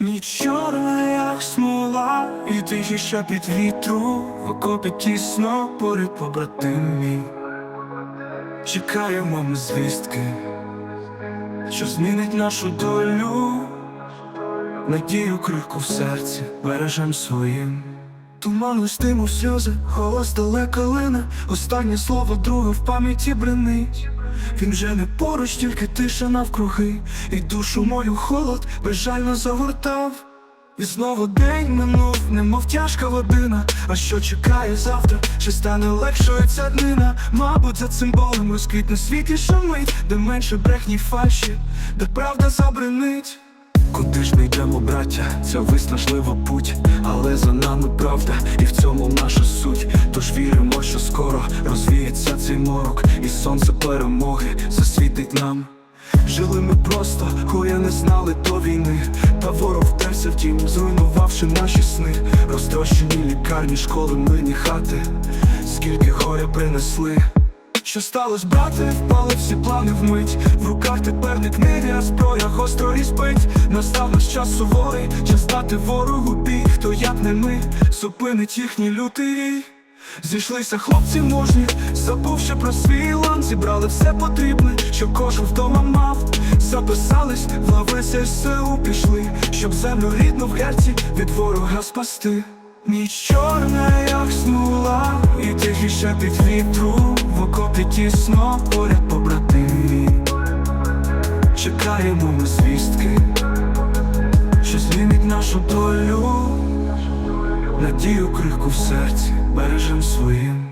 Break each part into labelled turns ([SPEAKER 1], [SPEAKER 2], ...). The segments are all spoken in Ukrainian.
[SPEAKER 1] Ніч чорна, як смола, і тихіша під вітру, в окопі тісно поряд побратим мій. Чекаємо ми звістки, що змінить нашу долю, надію крихку в серці бережем своїм. Туман листиму сльози, голос далеко лине, останнє слово друге в пам'яті бренить. Він вже не поруч, тільки тиша навкруги, і душу мою холод безжально загортав. І знову день минув, немов тяжка година. А що чекає завтра? Чи стане легшою ця днина? Мабуть, за цим болем розквітне світ і шумить, де менше брехні фальші, де правда забринить. Куди ж ми йдемо, браття? Це виснажлива путь, але за нами правда, і в цьому наша суть. Тож віримо, що скоро розвіється цей морок, і сонце перемоги засвітить нам. Жили ми просто, горя не знали до війни, та ворог втерся в тім, зруйнувавши наші сни, розтрощені лікарні, школи, мирні хати, скільки горя принесли. Що сталося, брате, впали всі плани вмить. В руках тепер не книги, а зброя. Гостро різьбить. Настав наш час суворий, час дати ворогу бій. Хто як не ми, зупинить їхній лютий Зійшлися хлопці мужні, забувши про свій лан Зібрали все потрібне, що кожен вдома мав. Записались, в лави ЗСУ. Пішли Щоб землю рідну в герці від ворога спасти. Ніч чорна, як смола, і тихіше під вітру В окопі тісно поряд побратимі. Чекаємо ми звістки, що змінить нашу долю. Надію крихку в серці бережем своїм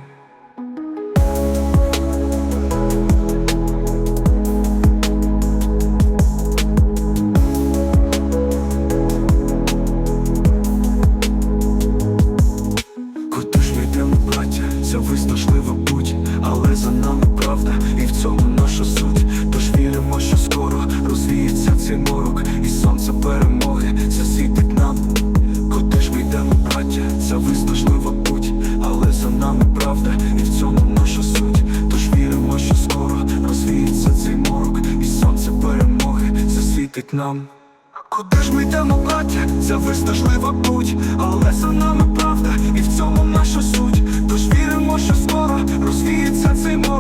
[SPEAKER 1] правда, і в цьому наша суть. Тож віримо, що скоро розвіється цей морок, і сонце перемоги засвітить нам. Куди ж ми йдемо, браття, ця виснажлива путь, але за нами правда, і в цьому наша суть. Тож віримо, що скоро розвіється цей морок, і сонце перемоги засвітить нам. Куди ж ми йдемо, браття, ця виснажлива путь, але за нами правда, і в цьому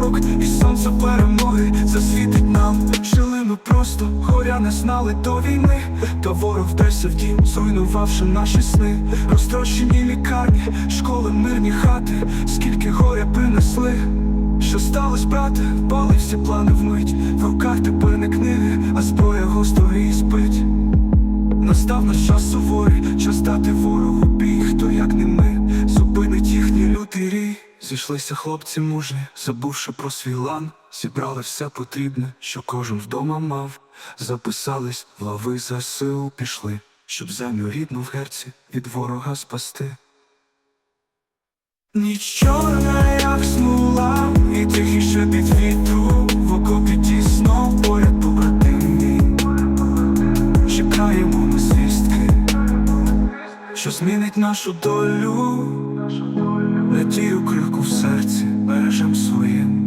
[SPEAKER 1] морок, і сонце перемоги засвітить нам. Жили ми просто, горя не знали до війни, та ворог вдерся в дім, зруйнувавши наші сни, розтрощені лікарні, школи, мирні хати, скільки горя принесли. Що сталося, брате, впали всі плани вмить В руках тепер не книги, а зброя гостро і спить. Настав наш час суворий, час дати ворогу Зійшлися хлопці мужні, забувши про свій лан Зібрали все потрібне, що кожен вдома мав. Записались, в лави ЗСУ пішли Щоб землю рідну в герці від ворога спасти. Ніч чорна, як смола, і тихіше під вітру. В окопі тісно поряд побратимі. Чекаємо ми звістки, що змінить нашу долю Надію крику в серці бережем своїм